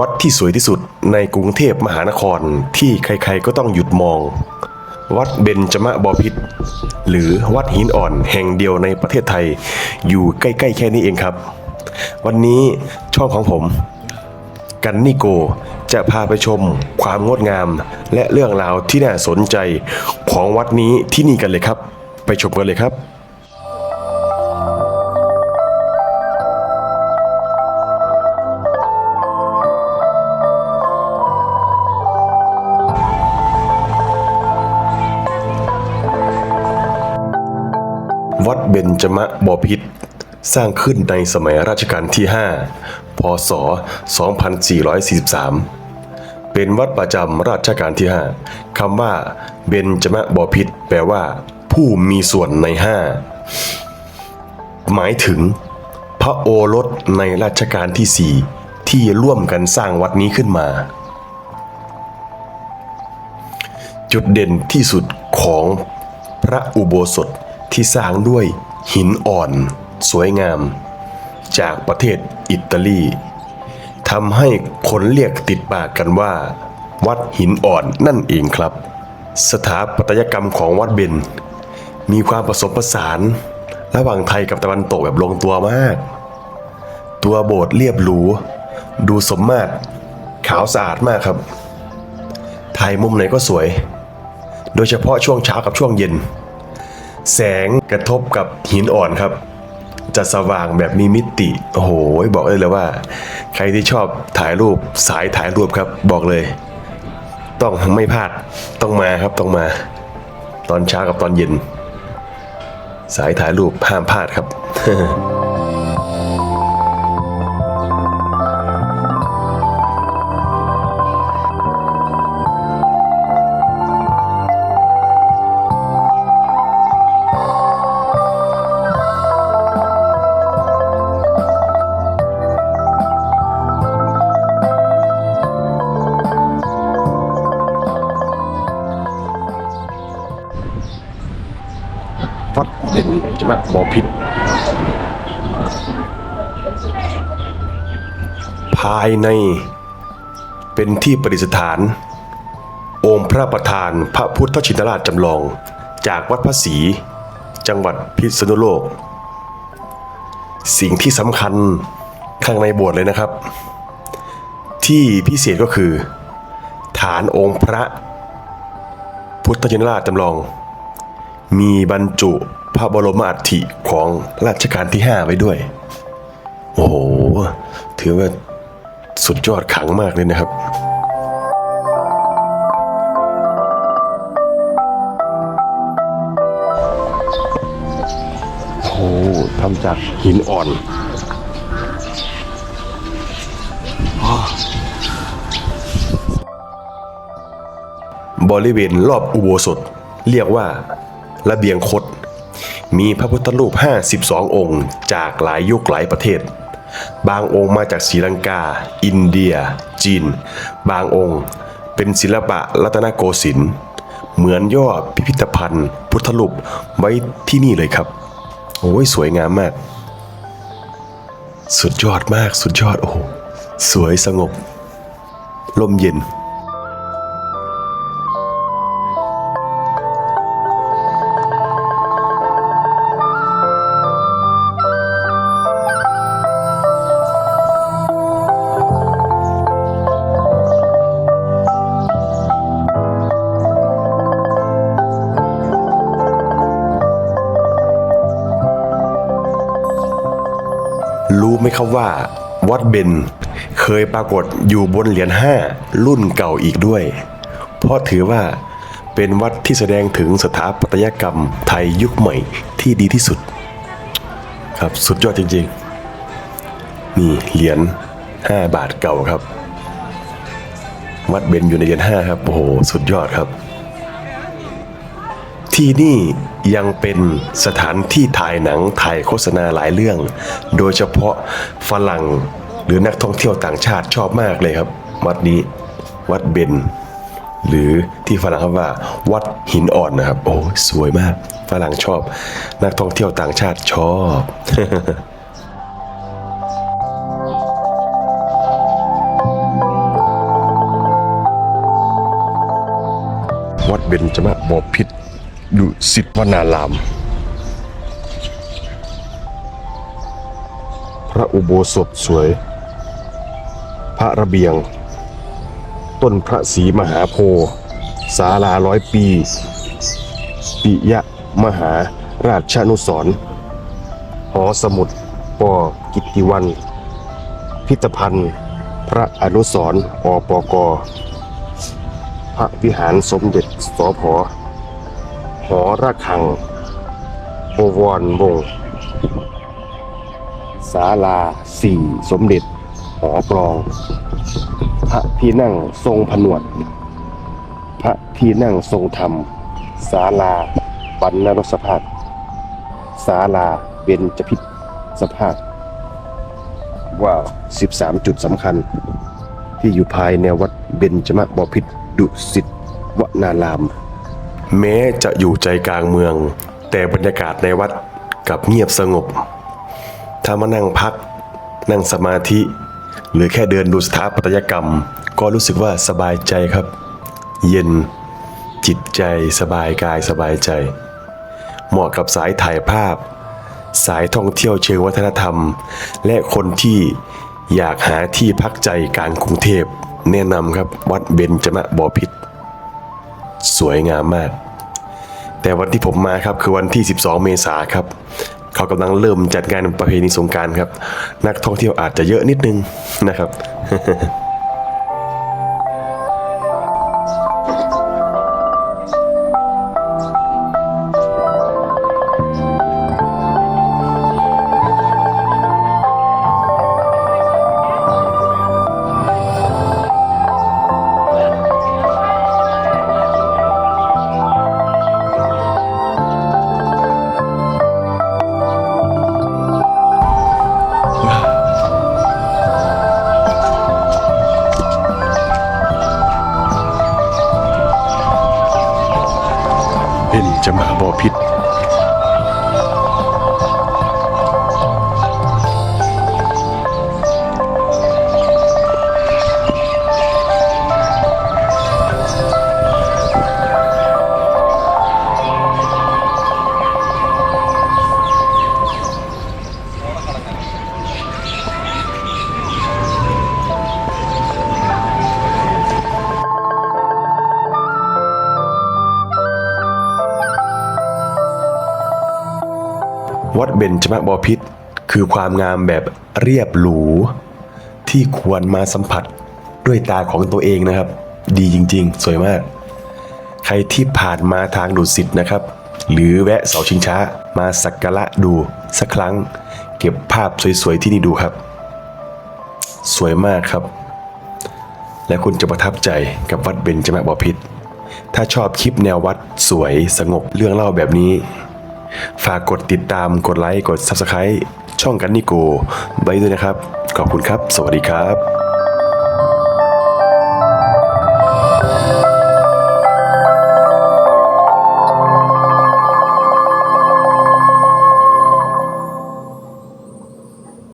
วัดที่สวยที่สุดในกรุงเทพมหานครที่ใครๆก็ต้องหยุดมอง วัดเบญจมบพิตรหรือวัดหินอ่อนแห่งเดียวในประเทศไทย อยู่ใกล้ๆแค่นี้เองครับ วันนี้ช่องของผม กันนิโกจะพาไปชมความงดงาม และเรื่องราวที่น่าสนใจของวัดนี้ที่นี่กันเลยครับ ไปชมกันเลยครับ วัดเบญจมะบพิตรสร้างขึ้นในสมัยรัชกาลที่ 5 พศ 2443 เป็นวัดประจำราชการที่ 5 คำว่าเบญจมะบพิตรแปลว่า ผู้มีส่วนใน5หมายถึง พระโอรสในรัชกาลที่ 4 ที่ร่วมกันสร้างวัดนี้ขึ้นมา จุดเด่นที่สุดของพระอุโบสถ ที่สร้างด้วยหินอ่อน สวยงาม จากประเทศอิตาลีทำให้คนเรียกติดปากกันว่า วัดหินอ่อนนั่นเองครับ สถาปัตยกรรมของวัดเบนมีความผสมผสาน ระหว่างไทยกับตะวันตกแบบลงตัวมาก ตัวโบสถ์เรียบหรู ดูสมมาตรขาวสะอาดมากครับ ถ่ายมุมไหนก็สวย โดยเฉพาะช่วงเช้ากับช่วงเย็น แสงกระทบกับหินอ่อนครับ จะสว่างแบบมีมิติ โอ้โห บอกได้เลยว่า ใครที่ชอบถ่ายรูปสายถ่ายรูปครับ บอกเลย ต้องไม่พลาดต้องมาครับต้องมา ตอนเช้ากับตอนเย็น สายถ่ายรูปห้ามพลาดครับ นจะมอพิษ ภายในเป็นที่ประดิษฐาน องค์พระประธานพระพุทธชินราชจำลอง จากวัดพระศรีจังหวัดพิษณุโลก สิ่งที่สำคัญข้างในโบสถ์เลยนะครับ ที่พิเศษก็คือ ฐานองค์พระพุทธชินราชจำลอง มีบรรจุ พระบรมอัฐิของรัชกาลที่ 5 ไว้ด้วย โอ้โห ถือว่าสุดยอดขังมากเลยนะครับโอ้โหทำจากหินอ่อน บริเวณรอบอุโบสถ เรียกว่าระเบียงคด มีพระพุทธรูป 52 องค์ จากหลายยุคหลายประเทศ บางองค์มาจากศรีลังกา อินเดีย จีน บางองค์ เป็นศิลปะรัตนโกสินทร์เหมือนย่อพิพิธภัณฑ์ พุทธรูปไว้ที่นี่เลยครับ โอ้ยสวยงามมาก สุดยอดมาก สุดยอดโอ้สวยสงบลมเย็น มครับว่าวัดเบนเคยปรากฏอยู่บนเหรียญห้ารุ่นเก่าอีกด้วย เพราะถือว่าเป็นวัดที่แสดงถึงสถาปัตยกรรมไทยยุคใหม่ที่ดีที่สุด ครับสุดยอดจริงๆ นี่เหรียญ5บาทเก่าครับ วัดเบนอยู่ในเหรียญ5ครับ โอ้โห สุดยอดครับ ที่นี่ยังเป็นสถานที่ถ่ายหนังถ่ายโฆษณาหลายเรื่อง โดยเฉพาะฝรั่งหรือนักท่องเที่ยวต่างชาติชอบมากเลยครับ วัดนี้วัดเบนหรือที่ฝรั่งเขาว่า วัดหินอ่อนนะครับ โอ้สวยมาก ฝรั่งชอบ นักท่องเที่ยวต่างชาติชอบวัดเบนจมบอพิษ ดุสิตวนาราม พระอุโบสถสวย พระระเบียง ต้นพระศรีมหาโพธิ์ศาลาร้อยปี ปิยะมหาราชานุสรณ์หอสมุดปอกิติวัน พิพิธภัณฑ์ พระอนุสรณ์อปก พระวิหารสมเด็จสอพอ หอระฆังบวรวงศาลาสี่สมเด็จ หอปรอง พระที่นั่งทรงผนวด พระที่นั่งทรงธรรมศาลาบรรณรสภาพศาลาเบญจพิษสภาพว้าว13 จุดสำคัญ ที่อยู่ภายในวัดเบญจมบพิตรดุสิตวนาราม แม้จะอยู่ใจกลางเมือง แต่บรรยากาศในวัดกับเงียบสงบ ถ้ามานั่งพัก นั่งสมาธิ หรือแค่เดินดูสถาปัตยกรรม ก็รู้สึกว่าสบายใจครับ เย็น จิตใจสบายกายสบายใจ เหมาะกับสายถ่ายภาพ สายท่องเที่ยวเชิงวัฒนธรรม และคนที่อยากหาที่พักใจกลางกรุงเทพแนะนำครับวัดเบญจมะบอพิตร สวยงามมาก แต่วันที่ผมมาครับคือวันที่ 12 เมษาครับ เขากำลังเริ่มจัดงานประเพณีสงการครับ นักท่องเที่ยวอาจจะเยอะนิดนึงนะครับ เอลีจะมาบอพิษ วัดเบญจมบพิตรคือความงามแบบเรียบหรู ที่ควรมาสัมผัสด้วยตาของตัวเองนะครับ ดีจริงๆ สวยมาก ใครที่ผ่านมาทางดุสิตนะครับ หรือแวะเสาชิงช้ามาสักการะดูสักครั้ง เก็บภาพสวยๆที่นี่ดูครับ สวยมากครับ และคุณจะประทับใจกับวัดเบญจมบพิตรถ้าชอบคลิปแนววัดสวยสงบเรื่องเล่าแบบนี้ ฝากกดติดตามกดไลค์กด Subscribe ช่องกันนิโกไว้ด้วยนะครับ ขอบคุณครับ สวัสดีครับ